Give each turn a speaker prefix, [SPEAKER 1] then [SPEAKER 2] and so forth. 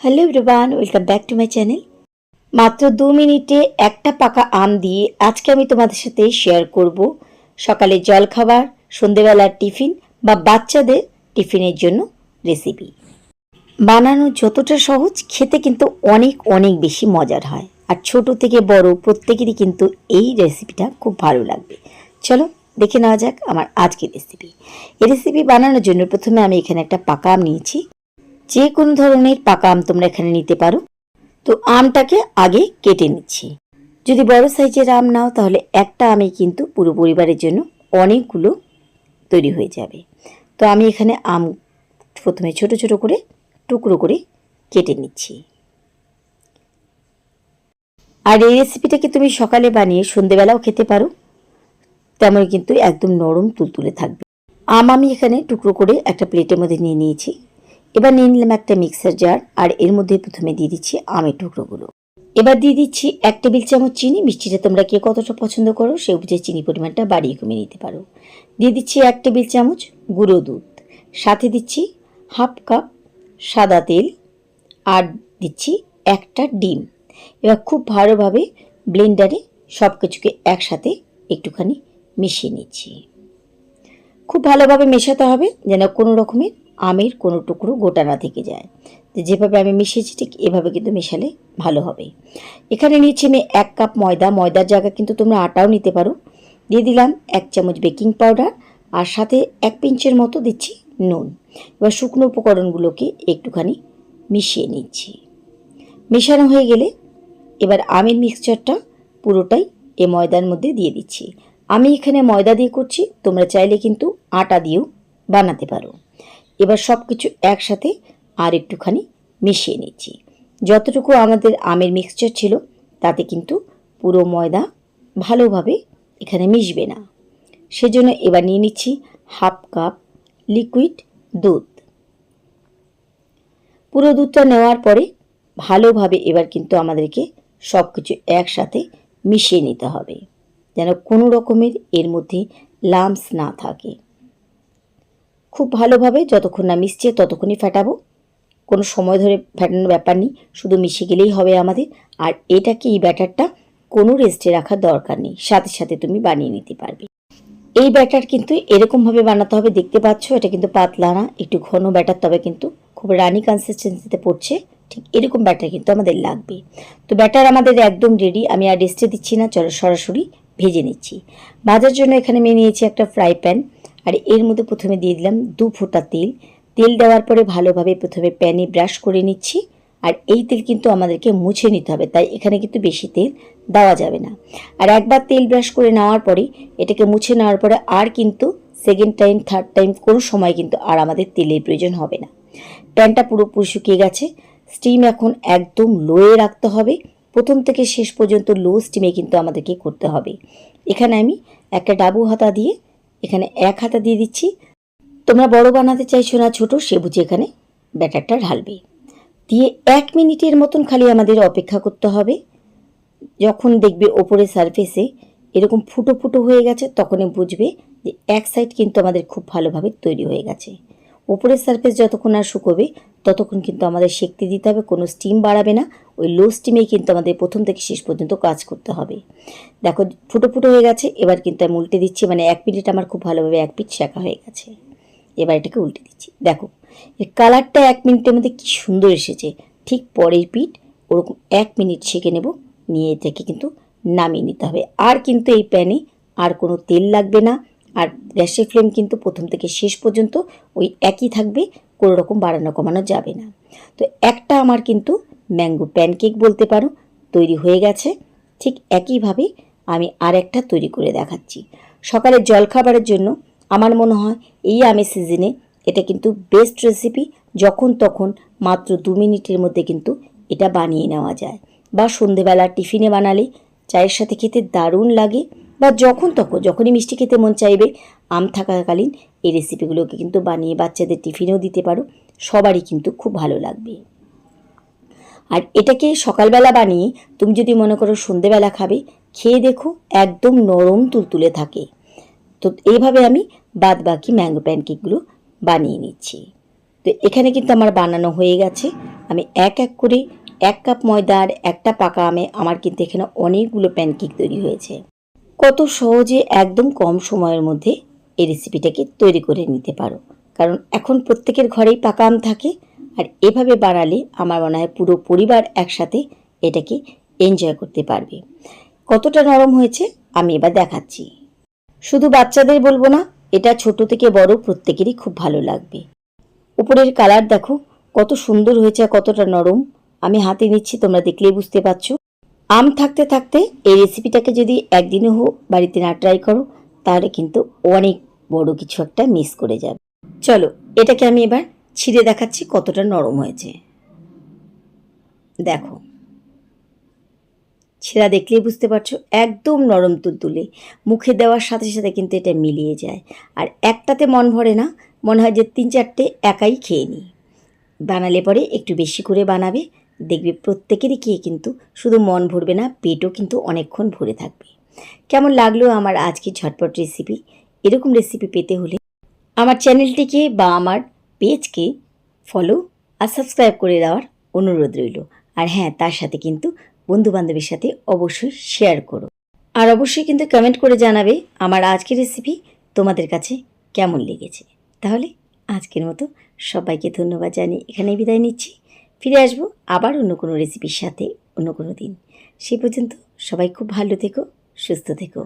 [SPEAKER 1] Hello everyone welcome back to my channel মাত্র দু মিনিটে একটা পাকা আম দিয়ে আজকে আমি তোমাদের সাথে শেয়ার করব সকালে জলখাবার, সন্ধেবেলার টিফিন বা বাচ্চাদের টিফিনের জন্য রেসিপি বানানো যতটা সহজ, খেতে কিন্তু অনেক অনেক বেশি মজার হয়। আর ছোট থেকে বড় প্রত্যেকেরই কিন্তু এই রেসিপিটা খুব ভালো লাগবে। চলো দেখে নেওয়া যাক আমার আজকের রেসিপি এই রেসিপি বানানোর জন্য প্রথমে আমি এখানে একটা পাকা আম নিয়েছি। যে কোনো ধরনের পাকা আম তোমরা এখানে নিতে পারো। তো আমটাকে আগে কেটে নিচ্ছি। যদি বড় সাইজের আম নাও, তাহলে একটা আমে কিন্তু পুরো পরিবারের জন্য অনেকগুলো তৈরি হয়ে যাবে। তো আমি এখানে আম প্রথমে ছোট ছোট করে, টুকরো করে কেটে নিচ্ছি। আর এই রেসিপিটাকে তুমি সকালে বানিয়ে সন্ধেবেলাও খেতে পারো। তেমন কিন্তু একদম নরম তুলতুলে থাকবে। আম আমি এখানে টুকরো করে একটা প্লেটের মধ্যে নিয়ে নিয়েছি। এবার নিয়ে নিলাম একটা মিক্সার জার আর এর মধ্যে প্রথমে দিয়ে দিচ্ছি আমের টুকরোগুলো। এবার দিয়ে দিচ্ছি এক টেবিল চামচ চিনি, মিষ্টিটা তোমরা কে কতটা পছন্দ করো সে বুঝে চিনি পরিমাণটা বাড়িয়ে কমিয়ে নিতে পারো। দিয়ে দিচ্ছি এক টেবিল চামচ গুঁড়ো দুধ, সাথে দিচ্ছি হাফ কাপ সাদা তেল, আর দিচ্ছি একটা ডিম। এবার খুব ভালোভাবে ব্লেন্ডারে সব কিছুকে একসাথে একটুখানি মিশিয়ে নিচ্ছি। খুব ভালোভাবে মেশাতে হবে যেন কোনো রকমের আমের কোনো টুকরো গোটা না থেকে যায়। তো যেভাবে আমি মিশিয়েছি ঠিক এভাবে কিন্তু মেশালে ভালো হবে। এখানে নিয়েছি আমি এক কাপ ময়দা। ময়দার জায়গা কিন্তু তোমরা আটাও নিতে পারো। দিয়ে দিলাম এক চামচ বেকিং পাউডার আর সাথে এক পিঞ্চের মতো দিচ্ছি নুন। এবার শুকনো উপকরণগুলোকে একটুখানি মিশিয়ে নিচ্ছি। মেশানো হয়ে গেলে এবার আমের মিক্সচারটা পুরোটাই এ ময়দার মধ্যে দিয়ে দিচ্ছি। আমি এখানে ময়দা দিয়ে করছি, তোমরা চাইলে কিন্তু আটা দিয়েও বানাতে পারো। এবার সব কিছু একসাথে আর একটুখানি মিশিয়ে নিচ্ছি। যতটুকু আমাদের আমের মিক্সচার ছিল, তাতে কিন্তু পুরো ময়দা ভালোভাবে এখানে মিশবে না। সেজন্য এবার নিয়ে নিচ্ছি হাফ কাপ লিকুইড দুধ। পুরো দুধটা নেওয়ার পরে ভালোভাবে এবার কিন্তু আমাদেরকে সব কিছু একসাথে মিশিয়ে নিতে হবে। যেন কোনো রকমের এর মধ্যে লামস না থাকে। খুব ভালোভাবে যতক্ষণ না মিশছে ততক্ষণই ফেটাবো। কোনো সময় ধরে ফেটানোর ব্যাপার নেই, শুধু মিশে গেলেই হবে আমাদের। আর এটাকে এই ব্যাটারটা কোনো রেস্টে রাখার দরকার নেই, সাথে সাথে তুমি বানিয়ে নিতে পারবে। এই ব্যাটার কিন্তু এরকমভাবে বানাতে হবে, দেখতে পাচ্ছ? এটা কিন্তু পাতলা না, একটু ঘন ব্যাটার, তবে কিন্তু খুব রানি কনসিস্টেন্সিতে পড়ছে। ঠিক এরকম ব্যাটার কিন্তু আমাদের লাগবে। তো ব্যাটার আমাদের একদম রেডি আমি আর রেস্টে দিচ্ছি না, চলো সরাসরি ভেজে নিচ্ছি। ভাজার জন্য এখানে আমি নিয়েছি একটা ফ্রাই প্যান। আর এর মধ্যে প্রথমে দিয়ে দিলাম দু ফোঁটা তেল। তেল দেওয়ার পরে ভালোভাবে প্রথমে প্যানে ব্রাশ করে নিচ্ছি। আর এই তেল কিন্তু আমাদেরকে মুছে নিতে হবে, তাই এখানে কিন্তু বেশি তেল দেওয়া যাবে না। আর একবার তেল ব্রাশ করে নেওয়ার পরে, এটাকে মুছে নেওয়ার পরে আর কিন্তু সেকেন্ড টাইম থার্ড টাইম কোনো সময় কিন্তু আর আমাদের তেলের প্রয়োজন হবে না। প্যানটা পুরোপুরি শুকিয়ে গেছে। স্টিম এখন একদম লোয়ে রাখতে হবে। প্রথম থেকে শেষ পর্যন্ত লো স্টিমে কিন্তু আমাদেরকে করতে হবে। এখানে আমি একটা ডাবু হাতা দিয়ে, এখানে এক হাতা দিয়ে দিচ্ছি। তোমরা বড় বানাতে চাইছো না ছোট, সে বুঝে এখানে ব্যাটারটা ঢালবে। দিয়ে এক মিনিটের মতন খালি আমাদের অপেক্ষা করতে হবে। যখন দেখবে ওপরে সারফেসে এরকম ফুটো ফুটো হয়ে গেছে, তখনই বুঝবে যে এক সাইড কিন্তু আমাদের খুব ভালোভাবে তৈরি হয়ে গেছে। ওপরের সারফেস যতক্ষণ আর শুকোবে ততক্ষণ কিন্তু আমাদের সেঁকতে দিতে হবে, কোনো স্টিম বাড়াবে না। ওই লো স্টিমেই কিন্তু আমাদের প্রথম থেকে শেষ পর্যন্ত কাজ করতে হবে। দেখো, ফুটো ফুটো হয়ে গেছে, এবার কিন্তু আমি উল্টে দিচ্ছি মানে এক মিনিট আমার খুব ভালোভাবে এক পিঠ শেখা হয়ে গেছে। এবার এটাকে উল্টে দিচ্ছি। দেখো, এর কালারটা এক মিনিটের মধ্যে কি সুন্দর এসেছে। ঠিক পরের পিঠ ওরকম এক মিনিট শেখে নেব, নিয়ে এটাকে কিন্তু নামিয়ে নিতে হবে। আর কিন্তু এই প্যানে আর কোনো তেল লাগবে না। আর গ্যাসের ফ্লেম কিন্তু প্রথম থেকে শেষ পর্যন্ত ওই একই থাকবে, কোনো রকম বাড়ানো কমানো যাবে না। তো একটা আমার কিন্তু ম্যাঙ্গো প্যানকেক বলতে পারো, তৈরি হয়ে গেছে। ঠিক একইভাবে আমি আর একটা তৈরি করে দেখাচ্ছি। সকালের জলখাবারের জন্য আমার মনে হয় এই আমের সিজনে এটা কিন্তু বেস্ট রেসিপি যখন তখন মাত্র দু মিনিটের মধ্যে কিন্তু এটা বানিয়ে নেওয়া যায়। বা সন্ধেবেলা টিফিনে বানালে চায়ের সাথে খেতে দারুণ লাগে। বা যখন তখন যখনই মিষ্টি খেতে মন চাইবে, আম থাকাকালীন এই রেসিপিগুলোকে কিন্তু বানিয়ে বাচ্চাদের টিফিনেও দিতে পারো। সবারই কিন্তু খুব ভালো লাগবে। আর এটাকে সকালবেলা বানিয়ে তুমি যদি মনে করো সন্ধেবেলা খাবে, খেয়ে দেখো একদম নরম তুলতুলে থাকে। তো এইভাবে আমি বাদ বাকি ম্যাঙ্গো প্যানকেকগুলো বানিয়ে নিচ্ছি। তো এখানে কিন্তু আমার বানানো হয়ে গেছে। আমি এক এক করে এক কাপ ময়দার একটা পাকা আমে আমার কিন্তু এখানে অনেকগুলো প্যানকেক তৈরি হয়েছে। কত সহজে একদম কম সময়ের মধ্যে এই রেসিপিটাকে তৈরি করে নিতে পারো। কারণ এখন প্রত্যেকের ঘরেই পাকা আম থাকে আর এভাবে বানালে আমার মনে হয় পুরো পরিবার একসাথে এটাকে এনজয় করতে পারবে। কতটা নরম হয়েছে আমি এবার দেখাচ্ছি। শুধু বাচ্চাদের বলব না, এটা ছোট থেকে বড় প্রত্যেকেরই খুব ভালো লাগবে। উপরের কালার দেখো, কত সুন্দর হয়েছে কতটা নরম। আমি হাতে নিচ্ছি, তোমরা দেখলেই বুঝতে পারছ। আম থাকতে থাকতে এই রেসিপিটাকে যদি একদিনও হোক বাড়িতে না ট্রাই করো, তাহলে কিন্তু অনেক বড় কিছু একটা মিস করে যাবে। চলো, এটাকে আমি এবার ছিঁড়ে দেখাচ্ছি কতটা নরম হয়েছে। দেখো। ছেঁড়া দেখলেই বুঝতে পারছ, একদম নরম তুলতুলে। মুখে দেওয়ার সাথে সাথে কিন্তু এটা মিলিয়ে যায়। আর একটাতে মন ভরে না, মনে হয় যে তিন চারটে একাই খেয়ে নিই। বানালে পরে একটু বেশি করে বানাবে দেখবে প্রত্যেকেরই খেয়ে কিন্তু শুধু মন ভরবে না, পেটও কিন্তু অনেকক্ষণ ভরে থাকবে। কেমন লাগল আমার আজকে ঝটপট রেসিপি এরকম রেসিপি পেতে হলে আমার চ্যানেলটিকে বা আমার পেজকে ফলো আর সাবস্ক্রাইব করে দেওয়ার অনুরোধ রইল। আর হ্যাঁ তার সাথে কিন্তু বন্ধু বান্ধবের সাথে অবশ্যই শেয়ার করো। আর অবশ্যই কিন্তু কমেন্ট করে জানাবে আমার আজকের রেসিপি তোমাদের কাছে কেমন লেগেছে। তাহলে আজকের মতো সবাইকে ধন্যবাদ জানিয়ে এখানেই বিদায় নিচ্ছি। ফিরে আসব আবার অন্য কোনো রেসিপির সাথে অন্য কোনো দিন। সে পর্যন্ত সবাই খুব ভালো থেকো, সুস্থ থেকো।